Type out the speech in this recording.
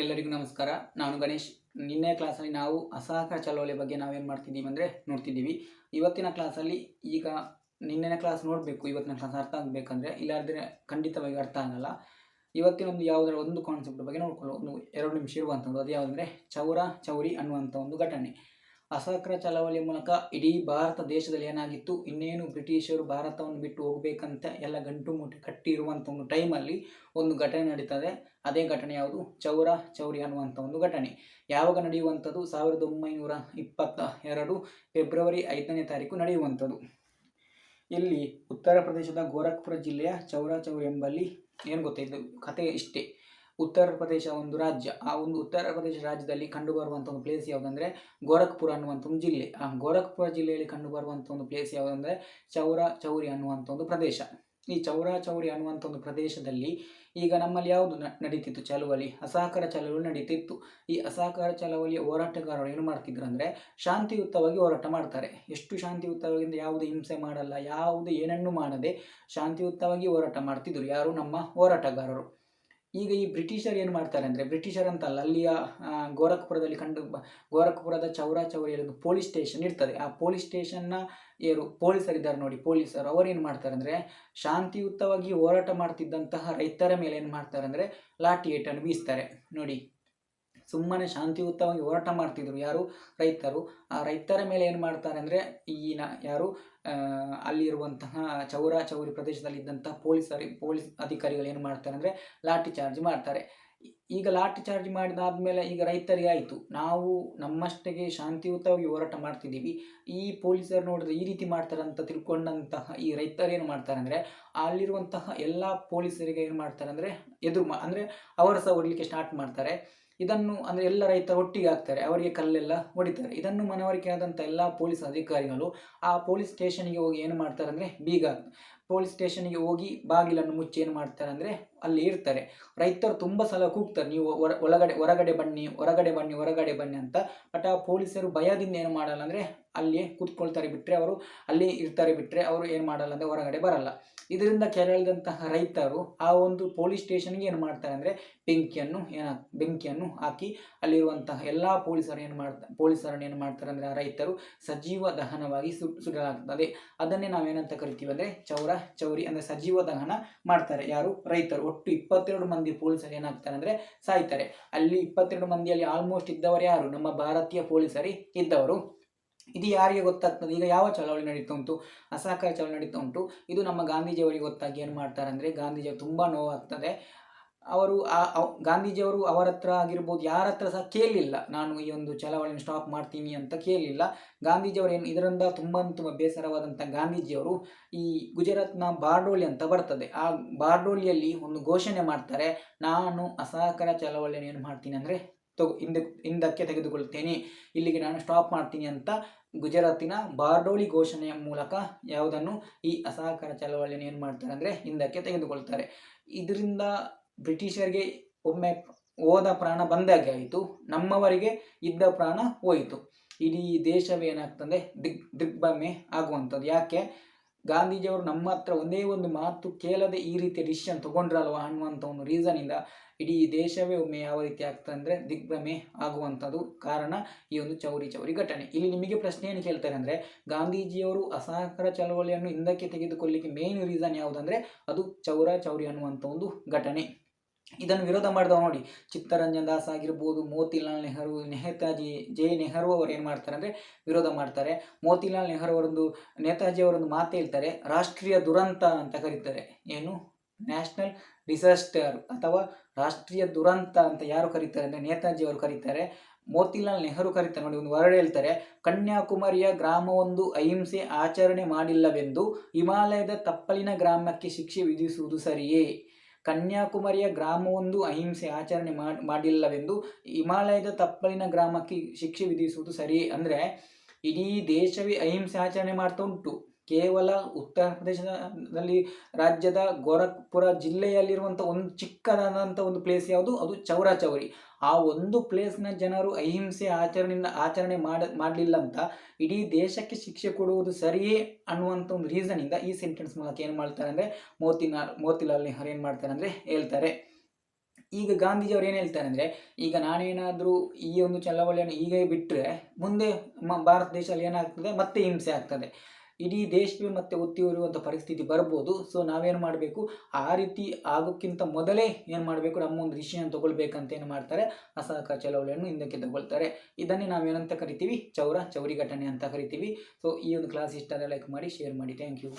ಎಲ್ಲರಿಗೂ ನಮಸ್ಕಾರ. ನಾನು ಗಣೇಶ್. ನಿನ್ನೆ ಕ್ಲಾಸಲ್ಲಿ ನಾವು ಅಸಹಕಾರ ಚಳವಳಿ ಬಗ್ಗೆ ನಾವೇನು ಮಾಡ್ತಿದ್ದೀವಿ ಅಂದರೆ ನೋಡ್ತಿದ್ದೀವಿ. ಇವತ್ತಿನ ಕ್ಲಾಸಲ್ಲಿ ಈಗ ನಿನ್ನೆ ಕ್ಲಾಸ್ ನೋಡಬೇಕು, ಇವತ್ತಿನ ಕ್ಲಾಸ್ ಅರ್ಥ ಆಗಬೇಕಂದ್ರೆ ಇಲ್ಲಾದರೆ ಖಂಡಿತವಾಗಿ ಅರ್ಥ ಆಗಲ್ಲ. ಇವತ್ತಿನ ಒಂದು ಯಾವುದರ ಒಂದು ಕಾನ್ಸೆಪ್ಟ್ ಬಗ್ಗೆ ನೋಡ್ಕೊಳ್ಳೋ ಒಂದು ಎರಡು ನಿಮಿಷ ಇರುವಂಥದ್ದು ಅದು ಯಾವುದಂದರೆ ಚೌರ ಚೌರಿ ಅನ್ನುವಂಥ ಒಂದು ಘಟನೆ. ಅಸಹಕಾರ ಚಳವಳಿ ಮೂಲಕ ಇಡೀ ಭಾರತ ದೇಶದಲ್ಲಿ ಏನಾಗಿತ್ತು? ಇನ್ನೇನು ಬ್ರಿಟಿಷರು ಭಾರತವನ್ನು ಬಿಟ್ಟು ಹೋಗಬೇಕಂತ ಎಲ್ಲ ಗಂಟು ಮುಟ್ಟಿ ಕಟ್ಟಿರುವಂಥ ಒಂದು ಟೈಮಲ್ಲಿ ಒಂದು ಘಟನೆ ನಡೀತದೆ. ಅದೇ ಘಟನೆ ಯಾವುದು? ಚೌರ ಚೌರಿ ಅನ್ನುವಂಥ ಒಂದು ಘಟನೆ. ಯಾವಾಗ ನಡೆಯುವಂಥದ್ದು? ಸಾವಿರದ ಒಂಬೈನೂರ ಇಪ್ಪತ್ತ ಎರಡು ಫೆಬ್ರವರಿ ಐದನೇ ತಾರೀಕು ನಡೆಯುವಂಥದ್ದು. ಇಲ್ಲಿ ಉತ್ತರ ಪ್ರದೇಶದ ಗೋರಖ್ಪುರ ಜಿಲ್ಲೆಯ ಚೌರ ಚೌರಿ ಎಂಬಲ್ಲಿ ಏನು ಗೊತ್ತಾಯಿತು ಕತೆ ಇಷ್ಟೇ. ಉತ್ತರ ಪ್ರದೇಶ ಒಂದು ರಾಜ್ಯ. ಆ ಒಂದು ಉತ್ತರ ಪ್ರದೇಶ ರಾಜ್ಯದಲ್ಲಿ ಕಂಡುಬರುವಂಥ ಒಂದು ಪ್ಲೇಸ್ ಯಾವುದಂದರೆ ಗೋರಖ್ಪುರ ಅನ್ನುವಂಥ ಒಂದು ಜಿಲ್ಲೆ. ಆ ಗೋರಖ್ಪುರ ಜಿಲ್ಲೆಯಲ್ಲಿ ಕಂಡುಬರುವಂಥ ಒಂದು ಪ್ಲೇಸ್ ಯಾವುದಂದರೆ ಚೌರ ಚೌರಿ ಅನ್ನುವಂಥ ಒಂದು ಪ್ರದೇಶ. ಈ ಚೌರ ಚೌರಿ ಅನ್ನುವಂಥ ಒಂದು ಪ್ರದೇಶದಲ್ಲಿ ಈಗ ನಮ್ಮಲ್ಲಿ ಯಾವುದು ನಡೀತಿತ್ತು ಚಳವಳಿ? ಅಸಹಕಾರ ಚಳವಳಿ ನಡೀತಿತ್ತು. ಈ ಅಸಹಕಾರ ಚಳವಳಿಯ ಹೋರಾಟಗಾರರು ಏನು ಮಾಡ್ತಿದ್ರು ಅಂದರೆ ಶಾಂತಿಯುತವಾಗಿ ಹೋರಾಟ ಮಾಡ್ತಾರೆ. ಎಷ್ಟು ಶಾಂತಿಯುತವಾಗಿ ಯಾವುದೇ ಹಿಂಸೆ ಮಾಡಲ್ಲ, ಯಾವುದೇ ಏನನ್ನೂ ಮಾಡದೆ ಶಾಂತಿಯುತವಾಗಿ ಹೋರಾಟ ಮಾಡ್ತಿದ್ರು ಯಾರು? ನಮ್ಮ ಹೋರಾಟಗಾರರು. ಈಗ ಈ ಬ್ರಿಟಿಷರು ಏನು ಮಾಡ್ತಾರೆ ಅಂದರೆ ಬ್ರಿಟಿಷರ್ ಅಂತಲ್ಲ ಅಲ್ಲಿಯ ಗೋರಖ್ಪುರದಲ್ಲಿ ಕಂಡು ಗೋರಖ್ಪುರದ ಚೌರಾ ಚೌರಿಯಲ್ಲಿ ಒಂದು ಪೊಲೀಸ್ ಸ್ಟೇಷನ್ ಇರ್ತದೆ. ಆ ಪೊಲೀಸ್ ಸ್ಟೇಷನ್ನ ಏನು ಪೊಲೀಸರಿದ್ದಾರೆ ನೋಡಿ, ಪೊಲೀಸರು ಅವರೇನು ಮಾಡ್ತಾರೆ ಅಂದರೆ ಶಾಂತಿಯುತವಾಗಿ ಹೋರಾಟ ಮಾಡ್ತಿದ್ದಂತಹ ರೈತರ ಮೇಲೆ ಏನು ಮಾಡ್ತಾರೆ ಅಂದರೆ ಲಾಠಿ ಏಟನ್ನು ಬೀಸ್ತಾರೆ. ನೋಡಿ ಸುಮ್ಮನೆ ಶಾಂತಿಯುತವಾಗಿ ಹೋರಾಟ ಮಾಡ್ತಿದ್ರು ಯಾರು? ರೈತರು. ಆ ರೈತರ ಮೇಲೆ ಏನು ಮಾಡ್ತಾರೆ ಅಂದರೆ ಈಗಿನ ಯಾರು? ಆ, ಅಲ್ಲಿರುವಂತಹ ಚೌರ ಚೌರಿ ಪ್ರದೇಶದಲ್ಲಿದ್ದಂತಹ ಪೊಲೀಸರಿ ಪೊಲೀಸ್ ಅಧಿಕಾರಿಗಳು ಏನು ಮಾಡ್ತಾರೆ ಅಂದರೆ ಲಾಠಿ ಚಾರ್ಜ್ ಮಾಡ್ತಾರೆ. ಈಗ ಲಾಠಿ ಚಾರ್ಜ್ ಮಾಡಿದಾದ್ಮೇಲೆ ಈಗ ರೈತರಿಗೆ ಆಯಿತು. ನಾವು ನಮ್ಮಷ್ಟಕ್ಕೆ ಶಾಂತಿಯುತವಾಗಿ ಹೋರಾಟ ಮಾಡ್ತಿದ್ದೀವಿ. ಈ ಪೊಲೀಸರು ನೋಡಿದ್ರೆ ಈ ರೀತಿ ಮಾಡ್ತಾರೆ ಅಂತ ತಿಳ್ಕೊಂಡಂತಹ ಈ ರೈತರು ಏನು ಮಾಡ್ತಾರೆ ಅಂದರೆ ಅಲ್ಲಿರುವಂತಹ ಎಲ್ಲ ಪೊಲೀಸರಿಗೆ ಏನು ಮಾಡ್ತಾರೆ ಅಂದರೆ ಎದುರು ಮಾ ಅಂದರೆ ಅವರು ಸಹ ಹೊಡಲಿಕ್ಕೆ ಸ್ಟಾರ್ಟ್ ಮಾಡ್ತಾರೆ. ಇದನ್ನು ಅಂದರೆ ಎಲ್ಲ ರೈತ ಒಟ್ಟಿಗೆ ಹಾಕ್ತಾರೆ, ಅವರಿಗೆ ಕಲ್ಲೆಲ್ಲ ಹೊಡಿತಾರೆ. ಇದನ್ನು ಮನವರಿಕೆ ಆದಂಥ ಎಲ್ಲ ಪೊಲೀಸ್ ಅಧಿಕಾರಿಗಳು ಆ ಪೊಲೀಸ್ ಸ್ಟೇಷನ್ಗೆ ಹೋಗಿ ಏನು ಮಾಡ್ತಾರೆ ಅಂದರೆ ಬೀಗ ಪೊಲೀಸ್ ಸ್ಟೇಷನ್ಗೆ ಹೋಗಿ ಬಾಗಿಲನ್ನು ಮುಚ್ಚಿ ಏನು ಮಾಡ್ತಾರೆ ಅಂದರೆ ಅಲ್ಲಿ ಇರ್ತಾರೆ. ರೈತರು ತುಂಬ ಸಲ ಕೂಗ್ತಾರೆ, ನೀವು ಒಳಗಡೆ, ಹೊರಗಡೆ ಬನ್ನಿ ಹೊರಗಡೆ ಬನ್ನಿ ಹೊರಗಡೆ ಬನ್ನಿ ಅಂತ. ಬಟ್ ಆ ಪೊಲೀಸರು ಭಯದಿಂದ ಏನು ಮಾಡಲ್ಲ ಅಂದರೆ ಅಲ್ಲಿಯೇ ಕೂತ್ಕೊಳ್ತಾರೆ ಬಿಟ್ಟರೆ ಅವರು, ಅಲ್ಲಿ ಇರ್ತಾರೆ ಬಿಟ್ಟರೆ ಅವರು ಏನು ಮಾಡಲ್ಲ ಅಂದರೆ ಹೊರಗಡೆ ಬರಲ್ಲ. ಇದರಿಂದ ಕೆರಳಿದಂತಹ ರೈತರು ಆ ಒಂದು ಪೊಲೀಸ್ ಸ್ಟೇಷನ್ಗೆ ಏನು ಮಾಡ್ತಾರೆ ಅಂದರೆ ಬೆಂಕಿಯನ್ನು ಏನ, ಬೆಂಕಿಯನ್ನು ಹಾಕಿ ಅಲ್ಲಿರುವಂತಹ ಎಲ್ಲ ಪೊಲೀಸರು ಏನು ಮಾಡ್ತಾರೆ ಪೊಲೀಸರನ್ನು ಏನು ಮಾಡ್ತಾರೆ ಅಂದರೆ ಆ ರೈತರು ಸಜೀವ ದಹನವಾಗಿ ಸು ಸುಡಲಾಗ್ತದೆ ಅದನ್ನೇ ನಾವೇನಂತ ಕರಿತೀವಿ ಅಂದರೆ ಚೌರ, ಚೌರಿ ಅಂದರೆ ಸಜೀವ ದಹನ ಮಾಡ್ತಾರೆ. ಯಾರು? ರೈತರು. ಒಟ್ಟು ಇಪ್ಪತ್ತೆರಡು ಮಂದಿ ಪೊಲೀಸರು ಏನಾಗ್ತಾರೆ ಅಂದರೆ ಸಾಯ್ತಾರೆ. ಅಲ್ಲಿ ಇಪ್ಪತ್ತೆರಡು ಮಂದಿಯಲ್ಲಿ ಆಲ್ಮೋಸ್ಟ್ ಇದ್ದವರು ಯಾರು? ನಮ್ಮ ಭಾರತೀಯ ಪೊಲೀಸರಿ. ಇದ್ದವರು ಇದು ಯಾರಿಗೆ ಗೊತ್ತಾಗ್ತದೆ? ಈಗ ಯಾವ ಚಳವಳಿ ನಡೀತಾ ಉಂಟು? ಅಸಹಕಾರ ಚಳವಳಿ ನಡೀತಾ ಉಂಟು. ಇದು ನಮ್ಮ ಗಾಂಧೀಜಿಯವರಿಗೆ ಗೊತ್ತಾಗಿ ಏನು ಮಾಡ್ತಾರೆ ಅಂದರೆ ಗಾಂಧೀಜಿಯವರು ತುಂಬ ನೋವಾಗ್ತದೆ. ಅವರು ಆ ಗಾಂಧೀಜಿಯವರು ಅವರ ಹತ್ರ ಆಗಿರ್ಬೋದು ಯಾರ ಹತ್ರ ಸಹ ಕೇಳಲಿಲ್ಲ ನಾನು ಈ ಒಂದು ಚಳವಳಿಯನ್ನು ಸ್ಟಾಪ್ ಮಾಡ್ತೀನಿ ಅಂತ ಕೇಳಲಿಲ್ಲ ಗಾಂಧೀಜಿಯವರು ಏನು, ಇದರಿಂದ ತುಂಬ ತುಂಬ ಬೇಸರವಾದಂಥ ಗಾಂಧೀಜಿಯವರು ಈ ಗುಜರಾತ್ನ ಬಾರ್ಡೋಲಿ ಅಂತ ಬರ್ತದೆ. ಆ ಬಾರ್ಡೋಲಿಯಲ್ಲಿ ಒಂದು ಘೋಷಣೆ ಮಾಡ್ತಾರೆ, ನಾನು ಅಸಹಕಾರ ಚಳವಳಿಯನ್ನು ಏನು ಮಾಡ್ತೀನಿ ಅಂದರೆ ತಗೋ ಹಿಂದೆ, ಹಿಂದಕ್ಕೆ ತೆಗೆದುಕೊಳ್ತೇನೆ. ಇಲ್ಲಿಗೆ ನಾನು ಸ್ಟಾಪ್ ಮಾಡ್ತೀನಿ ಅಂತ ಗುಜರಾತಿನ ಬಾರ್ಡೋಳಿ ಘೋಷಣೆಯ ಮೂಲಕ ಯಾವುದನ್ನು ಈ ಅಸಹಕಾರ ಚಳವಳಿಯನ್ನು ಏನು ಮಾಡ್ತಾರೆ ಅಂದರೆ ಹಿಂದಕ್ಕೆ ತೆಗೆದುಕೊಳ್ತಾರೆ. ಇದರಿಂದ ಬ್ರಿಟಿಷರಿಗೆ ಒಮ್ಮೆ ಹೋದ ಪ್ರಾಣ ಬಂದಾಗೆ ಆಯಿತು ನಮ್ಮವರಿಗೆ ಇದ್ದ ಪ್ರಾಣ ಹೋಯಿತು. ಇಡೀ ದೇಶವೇ ಏನಾಗ್ತದೆ ದಿಗ್, ದಿಗ್ಭ್ರಮೆ ಆಗುವಂಥದ್ದು. ಯಾಕೆ? ಗಾಂಧೀಜಿಯವರು ನಮ್ಮ ಹತ್ರ ಒಂದೇ ಒಂದು ಮಾತು ಕೇಳದೆ ಈ ರೀತಿಯ ಡಿಸಿಷನ್ ತಗೊಂಡ್ರಲ್ವ ಅನ್ನುವಂಥ ಒಂದು ರೀಸನಿಂದ ಇಡೀ ದೇಶವೇ ಒಮ್ಮೆ ಯಾವ ರೀತಿ ಆಗ್ತದೆ ಅಂದರೆ ದಿಗ್ಭ್ರಮೆ ಆಗುವಂಥದ್ದು ಕಾರಣ ಈ ಒಂದು ಚೌರಿ ಚೌರಿ ಘಟನೆ. ಇಲ್ಲಿ ನಿಮಗೆ ಪ್ರಶ್ನೆ ಏನು ಕೇಳ್ತಾರೆ ಅಂದರೆ ಗಾಂಧೀಜಿಯವರು ಅಸಹಕಾರ ಚಳವಳಿಯನ್ನು ಹಿಂದಕ್ಕೆ ತೆಗೆದುಕೊಳ್ಳಿಕ್ಕೆ ಮೇನ್ ರೀಸನ್ ಯಾವುದಂದರೆ ಅದು ಚೌರ ಚೌರಿ ಅನ್ನುವಂಥ ಒಂದು ಘಟನೆ. ಇದನ್ನು ವಿರೋಧ ಮಾಡಿದವ ನೋಡಿ. ಚಿತ್ತರಂಜನ್ ದಾಸ್ ಆಗಿರ್ಬೋದು, ಮೋತಿಲಾಲ್ ನೆಹರು, ನೆಹತಾಜಿ, ಜೆ ನೆಹರು ಅವರು ಏನು ಮಾಡ್ತಾರೆ ಅಂದರೆ ವಿರೋಧ ಮಾಡ್ತಾರೆ. ಮೋತಿಲಾಲ್ ನೆಹರು ಅವರೊಂದು, ನೇತಾಜಿ ಅವರೊಂದು ಮಾತು ಹೇಳ್ತಾರೆ, ರಾಷ್ಟ್ರೀಯ ದುರಂತ ಅಂತ ಕರೀತಾರೆ. ಏನು? ನ್ಯಾಷನಲ್ ಡಿಸಾಸ್ಟರ್ ಅಥವಾ ರಾಷ್ಟ್ರೀಯ ದುರಂತ ಅಂತ ಯಾರು ಕರೀತಾರೆ ಅಂದರೆ ನೇತಾಜಿ ಅವರು ಕರೀತಾರೆ. ಮೋತಿಲಾಲ್ ನೆಹರು ಕರೀತಾರೆ ನೋಡಿ, ಒಂದು ವರ್ಡ್ ಹೇಳ್ತಾರೆ. ಕನ್ಯಾಕುಮಾರಿಯ ಗ್ರಾಮವೊಂದು ಅಹಿಂಸೆ ಆಚರಣೆ ಮಾಡಿಲ್ಲವೆಂದು ಹಿಮಾಲಯದ ತಪ್ಪಲಿನ ಗ್ರಾಮಕ್ಕೆ ಶಿಕ್ಷೆ ವಿಧಿಸುವುದು ಸರಿಯೇ? ಕನ್ಯಾಕುಮಾರಿಯ ಗ್ರಾಮವೊಂದು ಅಹಿಂಸೆ ಆಚರಣೆ ಮಾಡ್- ಮಾಡಿಲ್ಲವೆಂದು ಹಿಮಾಲಯದ ತಪ್ಪಲಿನ ಗ್ರಾಮಕ್ಕೆ ಶಿಕ್ಷೆ ವಿಧಿಸುವುದು ಸರಿ. ಅಂದರೆ ಇಡೀ ದೇಶವೇ ಅಹಿಂಸೆ ಆಚರಣೆ ಮಾಡ್ತಾ ಉಂಟು. ಕೇವಲ ಉತ್ತರ ಪ್ರದೇಶದಲ್ಲಿ ರಾಜ್ಯದ ಗೋರಖ್ಪುರ ಜಿಲ್ಲೆಯಲ್ಲಿರುವಂಥ ಒಂದು ಚಿಕ್ಕದಾದಂಥ ಒಂದು ಪ್ಲೇಸ್ ಯಾವುದು? ಅದು ಚೌರಾ ಚೌರಿ ಆ ಒಂದು ಪ್ಲೇಸ್ನ ಜನರು ಅಹಿಂಸೆ ಆಚರಣೆಯಿಂದ ಆಚರಣೆ ಮಾಡ ಮಾಡಲಿಲ್ಲ ಅಂತ ಇಡೀ ದೇಶಕ್ಕೆ ಶಿಕ್ಷೆ ಕೊಡುವುದು ಸರಿಯೇ ಅನ್ನುವಂಥ ಒಂದು ರೀಸನಿಂದ ಈ ಸೆಂಟೆನ್ಸ್ ಮೂಲಕ ಏನು ಮಾಡ್ತಾರೆ ಅಂದರೆ ಮೋತಿಲಾಲ್ ಮೋತಿಲಾಲ್ ನೆಹರು ಏನು ಮಾಡ್ತಾರೆ ಅಂದರೆ ಹೇಳ್ತಾರೆ. ಈಗ ಗಾಂಧೀಜಿಯವರು ಏನು ಹೇಳ್ತಾರೆ ಅಂದರೆ, ಈಗ ನಾನೇನಾದರೂ ಈ ಒಂದು ಚಳವಳಿಯನ್ನು ಈಗ ಬಿಟ್ಟರೆ ಮುಂದೆ ಭಾರತ ದೇಶದಲ್ಲಿ ಏನಾಗ್ತದೆ? ಮತ್ತೆ ಹಿಂಸೆ ಆಗ್ತದೆ. ಇಡೀ ದೇಶವೇ ಮತ್ತೆ ಒತ್ತಿ ಪರಿಸ್ಥಿತಿ ಬರ್ಬೋದು. ಸೊ ನಾವೇನು ಮಾಡಬೇಕು? ಆ ರೀತಿ ಆಗೋಕ್ಕಿಂತ ಮೊದಲೇ ಏನು ಮಾಡಬೇಕು? ನಮ್ಮ ಒಂದು ಡಿಸಿಷನ್ ತೊಗೊಳ್ಬೇಕಂತ ಏನು ಮಾಡ್ತಾರೆ? ಅಸಹಕಾರ ಚಳವಳಿಯನ್ನು ಹಿಂದಕ್ಕೆ ತಗೊಳ್ತಾರೆ. ಇದನ್ನೇ ನಾವೇನಂತ ಕರಿತೀವಿ? ಚೌರ ಚೌರಿ ಘಟನೆ ಅಂತ ಕರಿತೀವಿ. ಸೊ ಈ ಒಂದು ಕ್ಲಾಸ್ ಇಷ್ಟ ಲೈಕ್ ಮಾಡಿ ಶೇರ್ ಮಾಡಿ. Thank you